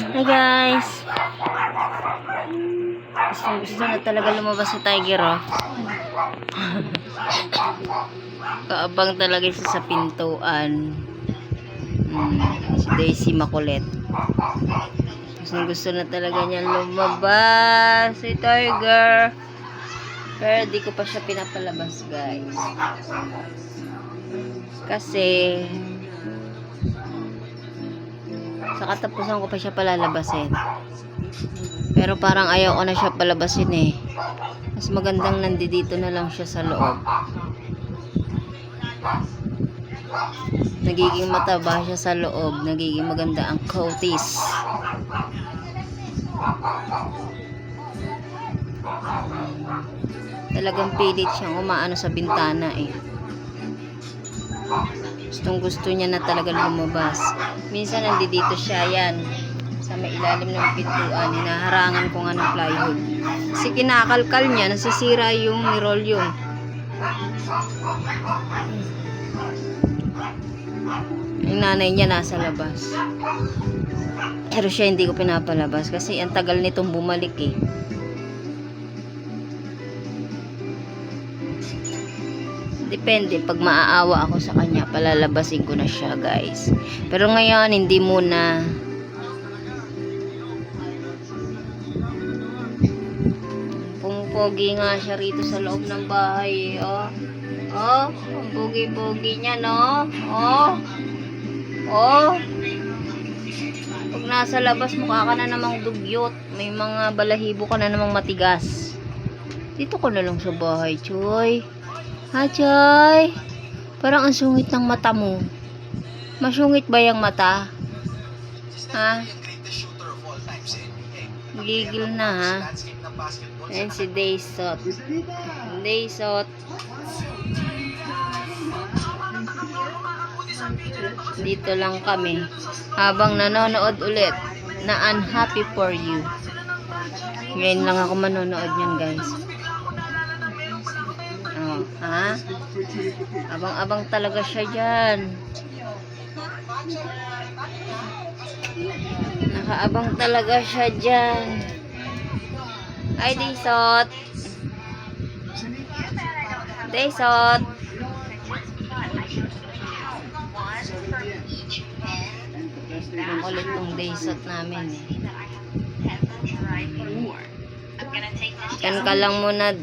Hi guys! Gusto, gusto na talaga lumabas si Tiger oh. Kaabang talaga siya sa pintuan. Hmm, si Daisy makulit. Gusto, gusto na talaga niya lumabas si Tiger. Pero di ko pa siya pinapalabas guys. Kasi sa katapusan ko pa siya palalabasin. Pero parang ayaw ko na siya palabasin eh. Mas magandang nandito na lang siya sa loob. Nagiging mataba siya sa loob. Nagiging maganda ang coatis. Talagang pilit siyang umaano sa bintana eh. Gustong gusto niya na talaga lumabas. Minsan nandito siya yan. Sa may ilalim ng pintuan. Hinaharangan ko nga ng plywood. Kasi kinakalkal niya. Nasisira yung nirolyong. Yung nanay niya nasa labas. Pero siya hindi ko pinapalabas. Kasi ang tagal nitong bumalik eh. Depende, pag maaawa ako sa kanya, palalabasin ko na siya, guys. Pero ngayon, hindi muna. Pumupogi nga siya rito sa loob ng bahay, oh. Oh, ang pogi-pogi niya, no? Oh. Oh. Pag nasa labas, mukha ka na namang dugyot. May mga balahibo ka na namang matigas. Dito ko na lang sa bahay, Choy. Choy? Parang ang sungit ng mata mo. Masungit ba yung mata? Ha? Gigil na, ha? Ayan si Daysot. Daysot. Dito lang kami. Habang nanonood ulit na Unhappy for You. Ngayon lang ako manonood yan, guys. Ha? Abang-abang talaga siya dyan. Nakaabang talaga siya dyan. Ay, Daysot. Daysot. Ang kulit tong Daysot namin eh. Yan ka lang muna.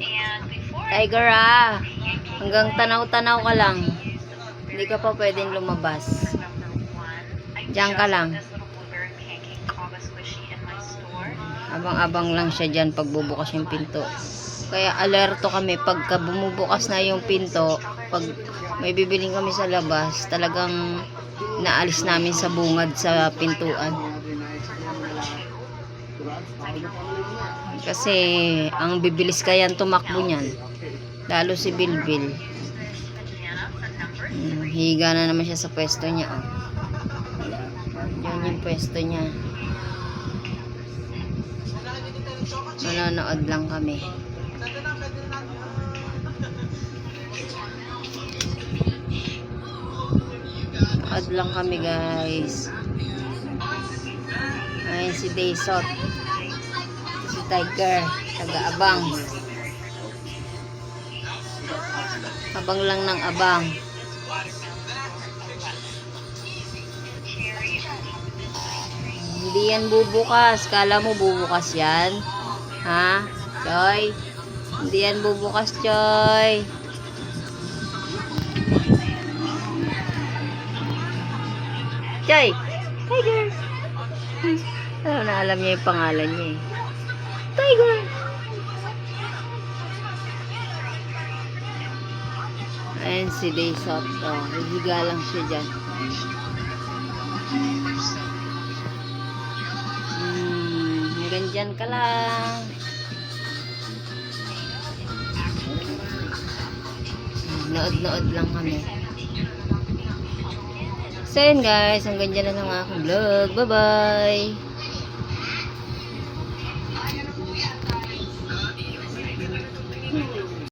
Tiger ah. Hanggang tanaw-tanaw ka lang. Hindi ka pa pwedeng lumabas. Diyan ka lang. Abang-abang lang siya dyan pag bubukas yung pinto. Kaya alerto kami pagka bumubukas na yung pinto, pag may bibiling kami sa labas, talagang naalis namin sa bungad sa pintuan. Kasi ang bibilis kayan tumakbo niyan. Lalo si Bilbil. Hmm, higa na naman siya sa pwesto niya. Oh. Yan yung pwesto niya. Manonood lang kami. Manonood lang kami guys. Ayun si Daysot. Si Tiger. Taga-abang. Abang lang ng abang. Hindi yan bubukas. Kala mo bubukas yan? Ha? Choy? Hindi yan bubukas, Choy. Choy! Tiger! Alam na alam niya yung pangalan niya eh. Tiger! Ayan si Daysot. Oh, hihiga lang siya dyan. Hmm, hanggang dyan ka lang. Nood-nood lang kami. So yun guys, hanggang dyan na ang aking vlog. Bye-bye!